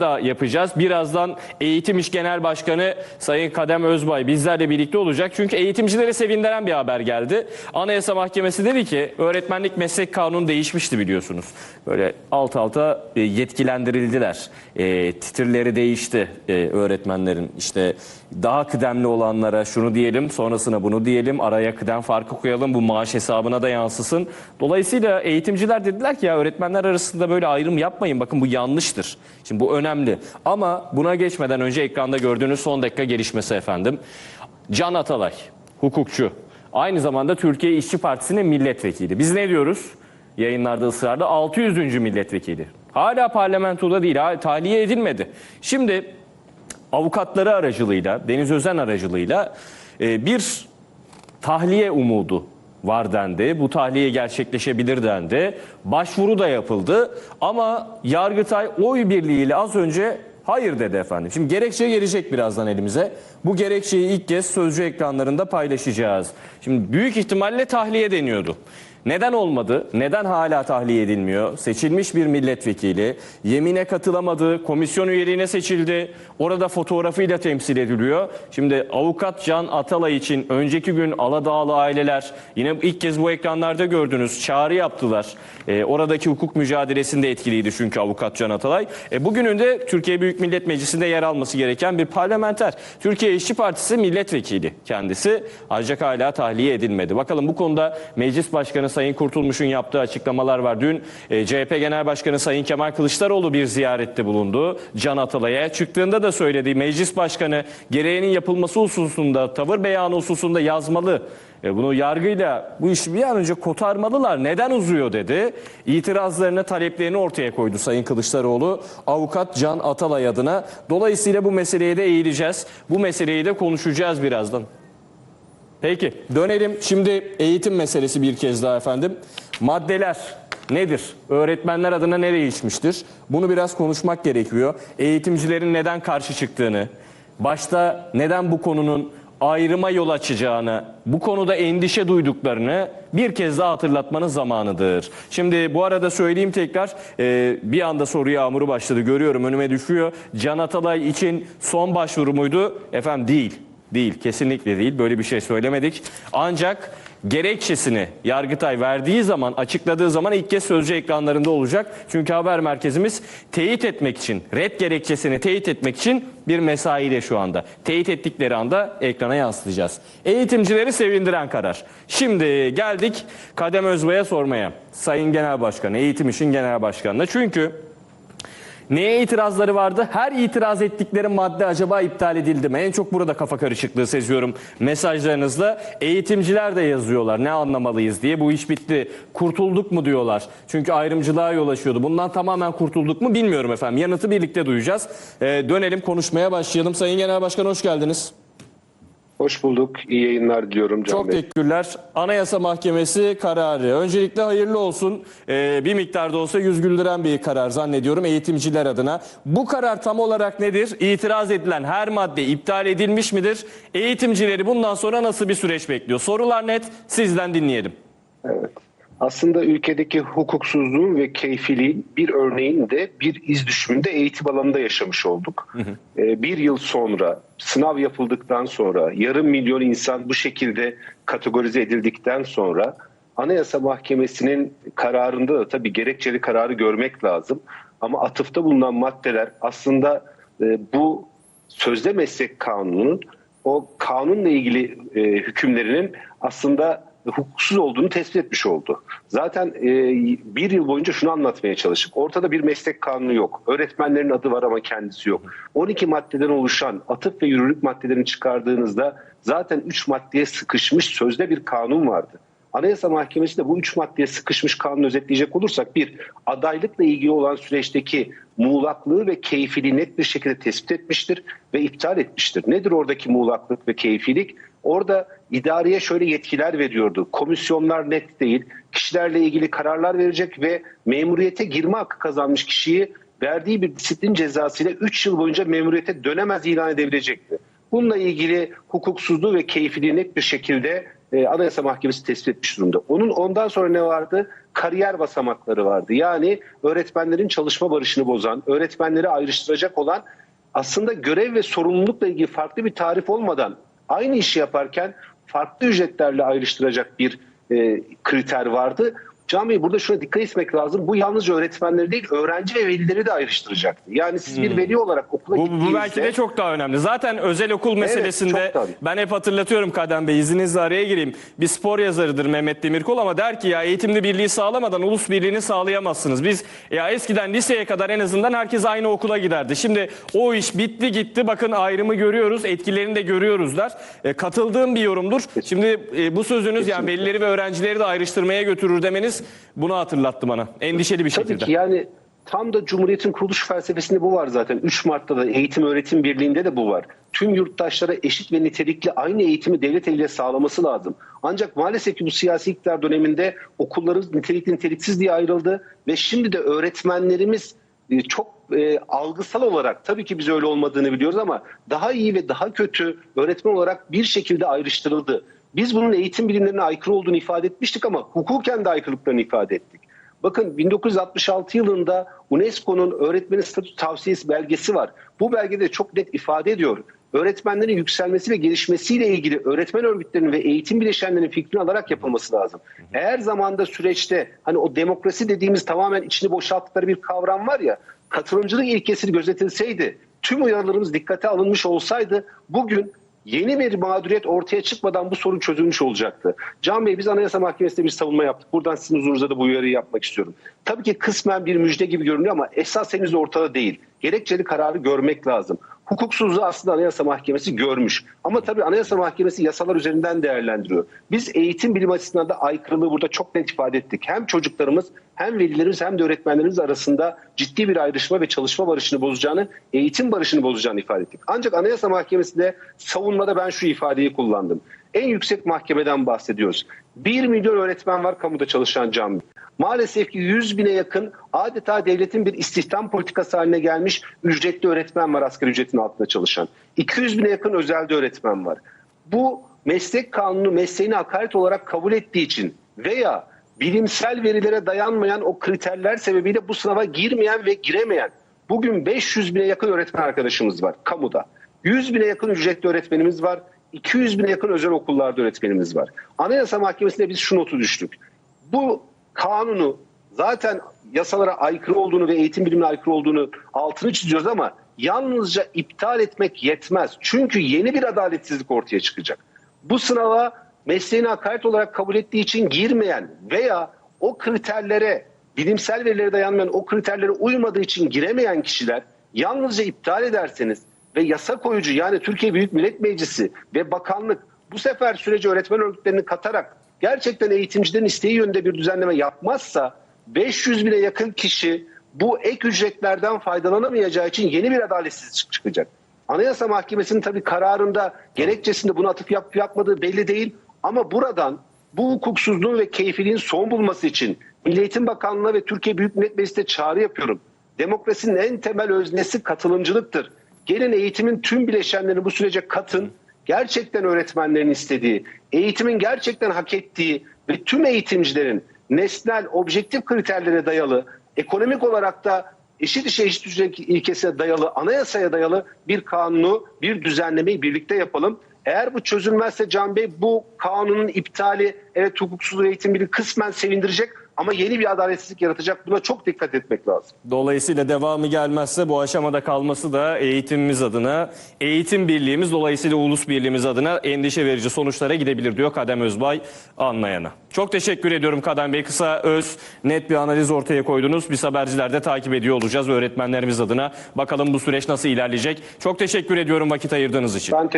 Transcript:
da yapacağız. Birazdan Eğitim İş Genel Başkanı Sayın Kadem Özbay bizlerle birlikte olacak. Çünkü eğitimcileri sevindiren bir haber geldi. Anayasa Mahkemesi dedi ki öğretmenlik meslek kanunu değişmişti biliyorsunuz. Böyle alt alta e, yetkilendirildiler. E, titirleri değişti e, öğretmenlerin. İşte daha kıdemli olanlara şunu diyelim sonrasına bunu diyelim araya kıdem farkı koyalım bu maaş hesabına da yansısın. Dolayısıyla eğitimciler dediler ki ya öğretmenler arasında böyle ayrım yapmayın bakın bu yanlıştır. Şimdi bu önemli ama buna geçmeden önce ekranda gördüğünüz son dakika gelişmesi efendim. Can Atalay hukukçu aynı zamanda Türkiye İşçi Partisi'nin milletvekili. Biz ne diyoruz? Yayınlarda ısrarla 600. milletvekili. Hala parlamentoda değil, hala tahliye edilmedi. Şimdi avukatları aracılığıyla, Deniz Özen aracılığıyla e, bir tahliye umudu var dendi. Bu tahliye gerçekleşebilir dendi. Başvuru da yapıldı ama Yargıtay oy birliğiyle az önce hayır dedi efendim. Şimdi gerekçe gelecek birazdan elimize. Bu gerekçeyi ilk kez sözcü ekranlarında paylaşacağız. Şimdi büyük ihtimalle tahliye deniyordu. Neden olmadı? Neden hala tahliye edilmiyor? Seçilmiş bir milletvekili, yemine katılamadı, komisyon üyeliğine seçildi. Orada fotoğrafıyla temsil ediliyor. Şimdi avukat Can Atalay için önceki gün Aladağlı aileler yine ilk kez bu ekranlarda gördünüz çağrı yaptılar. Ee, oradaki hukuk mücadelesinde etkiliydi çünkü avukat Can Atalay. E, bugünün de Türkiye Büyük Millet Meclisi'nde yer alması gereken bir parlamenter. Türkiye İşçi Partisi milletvekili kendisi ancak hala tahliye edilmedi. Bakalım bu konuda Meclis Başkanı Sayın Kurtulmuş'un yaptığı açıklamalar var. Dün e, CHP Genel Başkanı Sayın Kemal Kılıçdaroğlu bir ziyarette bulundu. Can Atalay'a çıktığında da söyledi. Meclis Başkanı gereğinin yapılması hususunda, tavır beyanı hususunda yazmalı. E, bunu yargıyla bu işi bir an önce kotarmalılar. Neden uzuyor dedi. İtirazlarını, taleplerini ortaya koydu Sayın Kılıçdaroğlu. Avukat Can Atalay adına. Dolayısıyla bu meseleye de eğileceğiz. Bu meseleyi de konuşacağız birazdan. Peki dönelim şimdi eğitim meselesi bir kez daha efendim. Maddeler nedir? Öğretmenler adına ne değişmiştir? Bunu biraz konuşmak gerekiyor. Eğitimcilerin neden karşı çıktığını, başta neden bu konunun ayrıma yol açacağını, bu konuda endişe duyduklarını bir kez daha hatırlatmanın zamanıdır. Şimdi bu arada söyleyeyim tekrar e, bir anda soru yağmuru başladı görüyorum önüme düşüyor. Can Atalay için son başvuru muydu? Efendim değil. Değil, kesinlikle değil. Böyle bir şey söylemedik. Ancak gerekçesini Yargıtay verdiği zaman, açıkladığı zaman ilk kez sözcü ekranlarında olacak. Çünkü haber merkezimiz teyit etmek için, red gerekçesini teyit etmek için bir mesaide şu anda. Teyit ettikleri anda ekrana yansıtacağız. Eğitimcileri sevindiren karar. Şimdi geldik Kadem Özbay'a sormaya. Sayın Genel Başkan, Eğitim İşin Genel Başkanı'na. Çünkü Neye itirazları vardı? Her itiraz ettikleri madde acaba iptal edildi mi? En çok burada kafa karışıklığı seziyorum mesajlarınızda. Eğitimciler de yazıyorlar ne anlamalıyız diye. Bu iş bitti. Kurtulduk mu diyorlar. Çünkü ayrımcılığa yol açıyordu. Bundan tamamen kurtulduk mu bilmiyorum efendim. Yanıtı birlikte duyacağız. Ee, dönelim konuşmaya başlayalım. Sayın Genel Başkan hoş geldiniz. Hoş bulduk. İyi yayınlar diliyorum Can Çok Bey. teşekkürler. Anayasa Mahkemesi kararı. Öncelikle hayırlı olsun. Ee, bir miktarda olsa yüz güldüren bir karar zannediyorum eğitimciler adına. Bu karar tam olarak nedir? İtiraz edilen her madde iptal edilmiş midir? Eğitimcileri bundan sonra nasıl bir süreç bekliyor? Sorular net. Sizden dinleyelim. Evet. Aslında ülkedeki hukuksuzluğun ve keyfiliğin bir örneğini de bir iz düşümünde eğitim alanında yaşamış olduk. Ee, bir yıl sonra sınav yapıldıktan sonra yarım milyon insan bu şekilde kategorize edildikten sonra Anayasa Mahkemesi'nin kararında da tabii gerekçeli kararı görmek lazım. Ama atıfta bulunan maddeler aslında e, bu sözde meslek kanununun o kanunla ilgili e, hükümlerinin aslında hukuksuz olduğunu tespit etmiş oldu. Zaten e, bir yıl boyunca şunu anlatmaya çalıştık. Ortada bir meslek kanunu yok. Öğretmenlerin adı var ama kendisi yok. 12 maddeden oluşan atıf ve yürürlük maddelerini çıkardığınızda zaten 3 maddeye sıkışmış sözde bir kanun vardı. Anayasa Mahkemesi de bu üç maddeye sıkışmış kanunu özetleyecek olursak bir, adaylıkla ilgili olan süreçteki muğlaklığı ve keyfiliği net bir şekilde tespit etmiştir ve iptal etmiştir. Nedir oradaki muğlaklık ve keyfilik? Orada idareye şöyle yetkiler veriyordu. Komisyonlar net değil, kişilerle ilgili kararlar verecek ve memuriyete girme hakkı kazanmış kişiyi verdiği bir disiplin cezasıyla 3 yıl boyunca memuriyete dönemez ilan edebilecekti. Bununla ilgili hukuksuzluğu ve keyfiliği net bir şekilde e, Anayasa Mahkemesi tespit etmiş durumda. Onun ondan sonra ne vardı? Kariyer basamakları vardı. Yani öğretmenlerin çalışma barışını bozan, öğretmenleri ayrıştıracak olan aslında görev ve sorumlulukla ilgili farklı bir tarif olmadan aynı işi yaparken farklı ücretlerle ayrıştıracak bir e, kriter vardı. Can Bey burada şuna dikkat etmek lazım. Bu yalnızca öğretmenleri değil öğrenci ve velileri de ayrıştıracaktı. Yani siz bir veli olarak okula Bu, gittiğinizde... bu belki de çok daha önemli. Zaten özel okul meselesinde tabii. ben hep hatırlatıyorum Kadem Bey izninizle araya gireyim. Bir spor yazarıdır Mehmet Demirkol ama der ki ya eğitimli birliği sağlamadan ulus birliğini sağlayamazsınız. Biz ya eskiden liseye kadar en azından herkes aynı okula giderdi. Şimdi o iş bitti gitti bakın ayrımı görüyoruz etkilerini de görüyoruz der. E, katıldığım bir yorumdur. Şimdi e, bu sözünüz yani velileri ve öğrencileri de ayrıştırmaya götürür demeniz bunu hatırlattı bana. Endişeli bir Tabii şekilde. ki yani tam da Cumhuriyet'in kuruluş felsefesinde bu var zaten. 3 Mart'ta da Eğitim Öğretim Birliği'nde de bu var. Tüm yurttaşlara eşit ve nitelikli aynı eğitimi devlet eliyle sağlaması lazım. Ancak maalesef ki bu siyasi iktidar döneminde okullarımız nitelikli niteliksiz diye ayrıldı ve şimdi de öğretmenlerimiz e, çok e, algısal olarak tabii ki biz öyle olmadığını biliyoruz ama daha iyi ve daha kötü öğretmen olarak bir şekilde ayrıştırıldı. Biz bunun eğitim bilimlerine aykırı olduğunu ifade etmiştik ama hukuken de aykırılıklarını ifade ettik. Bakın 1966 yılında UNESCO'nun öğretmenin statü tavsiyesi belgesi var. Bu belgede çok net ifade ediyor. Öğretmenlerin yükselmesi ve gelişmesiyle ilgili öğretmen örgütlerinin ve eğitim bileşenlerinin fikrini alarak yapılması lazım. Eğer zamanda süreçte hani o demokrasi dediğimiz tamamen içini boşalttıkları bir kavram var ya katılımcılık ilkesini gözetilseydi tüm uyarılarımız dikkate alınmış olsaydı bugün yeni bir mağduriyet ortaya çıkmadan bu sorun çözülmüş olacaktı. Can Bey biz Anayasa Mahkemesi'nde bir savunma yaptık. Buradan sizin huzurunuza da bu uyarıyı yapmak istiyorum. Tabii ki kısmen bir müjde gibi görünüyor ama esas henüz ortada değil. Gerekçeli kararı görmek lazım. Hukuksuzluğu aslında Anayasa Mahkemesi görmüş. Ama tabii Anayasa Mahkemesi yasalar üzerinden değerlendiriyor. Biz eğitim bilim açısından da aykırılığı burada çok net ifade ettik. Hem çocuklarımız hem velilerimiz hem de öğretmenlerimiz arasında ciddi bir ayrışma ve çalışma barışını bozacağını, eğitim barışını bozacağını ifade ettik. Ancak Anayasa Mahkemesi'nde savunmada ben şu ifadeyi kullandım. En yüksek mahkemeden bahsediyoruz. 1 milyon öğretmen var kamuda çalışan cami. Maalesef ki 100 bine yakın adeta devletin bir istihdam politikası haline gelmiş ücretli öğretmen var asgari ücretin altında çalışan. 200 bine yakın özelde öğretmen var. Bu meslek kanunu mesleğini hakaret olarak kabul ettiği için veya bilimsel verilere dayanmayan o kriterler sebebiyle bu sınava girmeyen ve giremeyen bugün 500 bine yakın öğretmen arkadaşımız var kamuda. 100 bine yakın ücretli öğretmenimiz var. 200 bine yakın özel okullarda öğretmenimiz var. Anayasa Mahkemesi'nde biz şu notu düştük. Bu kanunu zaten yasalara aykırı olduğunu ve eğitim bilimine aykırı olduğunu altını çiziyoruz ama yalnızca iptal etmek yetmez. Çünkü yeni bir adaletsizlik ortaya çıkacak. Bu sınava mesleğini hakaret olarak kabul ettiği için girmeyen veya o kriterlere bilimsel verilere dayanmayan o kriterlere uymadığı için giremeyen kişiler yalnızca iptal ederseniz ve yasa koyucu yani Türkiye Büyük Millet Meclisi ve bakanlık bu sefer süreci öğretmen örgütlerini katarak gerçekten eğitimcilerin isteği yönünde bir düzenleme yapmazsa 500 bine yakın kişi bu ek ücretlerden faydalanamayacağı için yeni bir adaletsizlik çıkacak. Anayasa Mahkemesi'nin tabii kararında gerekçesinde bunu atıp yapıp yapmadığı belli değil ama buradan bu hukuksuzluğun ve keyfiliğin son bulması için Milli Eğitim Bakanlığı'na ve Türkiye Büyük Millet Meclisi'ne çağrı yapıyorum. Demokrasinin en temel öznesi katılımcılıktır. Gelin eğitimin tüm bileşenlerini bu sürece katın. Gerçekten öğretmenlerin istediği, eğitimin gerçekten hak ettiği ve tüm eğitimcilerin nesnel, objektif kriterlere dayalı, ekonomik olarak da eşit işe eşit ücret ilkesine dayalı, anayasaya dayalı bir kanunu, bir düzenlemeyi birlikte yapalım. Eğer bu çözülmezse Can Bey bu kanunun iptali evet hukuksuz eğitim biri kısmen sevindirecek ama yeni bir adaletsizlik yaratacak. Buna çok dikkat etmek lazım. Dolayısıyla devamı gelmezse bu aşamada kalması da eğitimimiz adına, eğitim birliğimiz dolayısıyla ulus birliğimiz adına endişe verici sonuçlara gidebilir diyor Kadem Özbay anlayana. Çok teşekkür ediyorum Kadem Bey. Kısa, öz, net bir analiz ortaya koydunuz. Biz habercilerde takip ediyor olacağız öğretmenlerimiz adına. Bakalım bu süreç nasıl ilerleyecek. Çok teşekkür ediyorum vakit ayırdığınız için. Ben teşekkür